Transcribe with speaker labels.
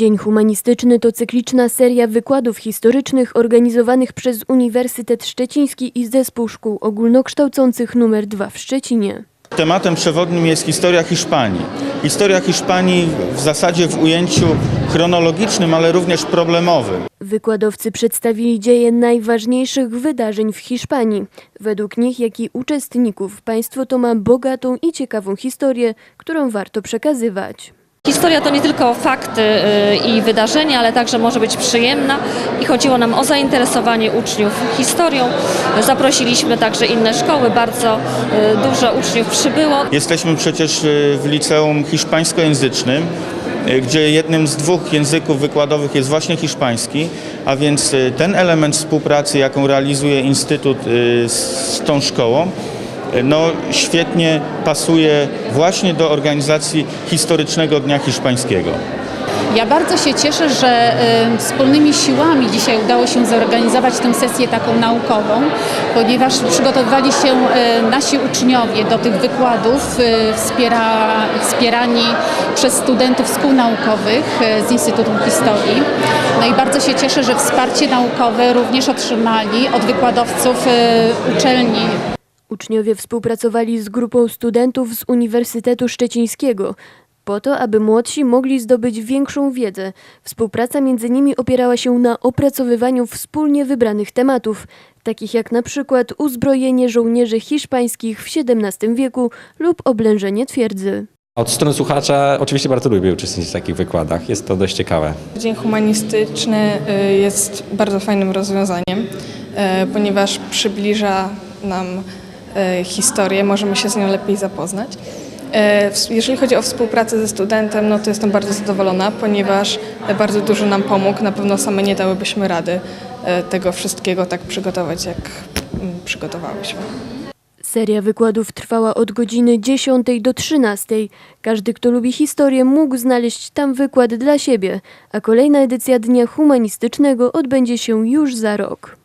Speaker 1: Dzień Humanistyczny to cykliczna seria wykładów historycznych organizowanych przez Uniwersytet Szczeciński i Zespół Szkół Ogólnokształcących nr 2 w Szczecinie.
Speaker 2: Tematem przewodnim jest historia Hiszpanii. Historia Hiszpanii w zasadzie w ujęciu chronologicznym, ale również problemowym.
Speaker 1: Wykładowcy przedstawili dzieje najważniejszych wydarzeń w Hiszpanii. Według nich, jak i uczestników, państwo to ma bogatą i ciekawą historię, którą warto przekazywać.
Speaker 3: Historia to nie tylko fakty y, i wydarzenia, ale także może być przyjemna i chodziło nam o zainteresowanie uczniów historią. Zaprosiliśmy także inne szkoły, bardzo y, dużo uczniów przybyło.
Speaker 2: Jesteśmy przecież y, w liceum hiszpańskojęzycznym, gdzie jednym z dwóch języków wykładowych jest właśnie hiszpański, a więc ten element współpracy, jaką realizuje Instytut z tą szkołą, no, świetnie pasuje właśnie do organizacji historycznego Dnia Hiszpańskiego.
Speaker 4: Ja bardzo się cieszę, że wspólnymi siłami dzisiaj udało się zorganizować tę sesję taką naukową, ponieważ przygotowywali się y, nasi uczniowie do tych wykładów, y, wspiera, wspierani przez studentów szkół naukowych y, z Instytutu Historii. No i bardzo się cieszę, że wsparcie naukowe również otrzymali od wykładowców uczelni
Speaker 1: Uczniowie współpracowali z grupą studentów z Uniwersytetu Szczecińskiego, po to, aby młodsi mogli zdobyć większą wiedzę. Współpraca między nimi opierała się na opracowywaniu wspólnie wybranych tematów, takich jak na przykład uzbrojenie żołnierzy hiszpańskich w XVII wieku lub oblężenie twierdzy.
Speaker 5: Od strony słuchacza oczywiście bardzo lubię uczestniczyć w takich wykładach. Jest to dość ciekawe.
Speaker 6: Dzień humanistyczny y, jest bardzo fajnym rozwiązaniem, y, ponieważ przybliża nam historię, możemy się z nią lepiej zapoznać. W- Jeżeli chodzi o współpracę ze studentem, no to jestem bardzo zadowolona, ponieważ bardzo dużo nam pomógł. Na pewno same nie dałybyśmy rady y, tego wszystkiego tak przygotować, jak mm, przygotowałyśmy.
Speaker 1: Seria wykładów trwała od godziny 10 do 13. Każdy, kto lubi historię, mógł znaleźć tam wykład dla siebie, a kolejna edycja Dnia Humanistycznego odbędzie się już za rok.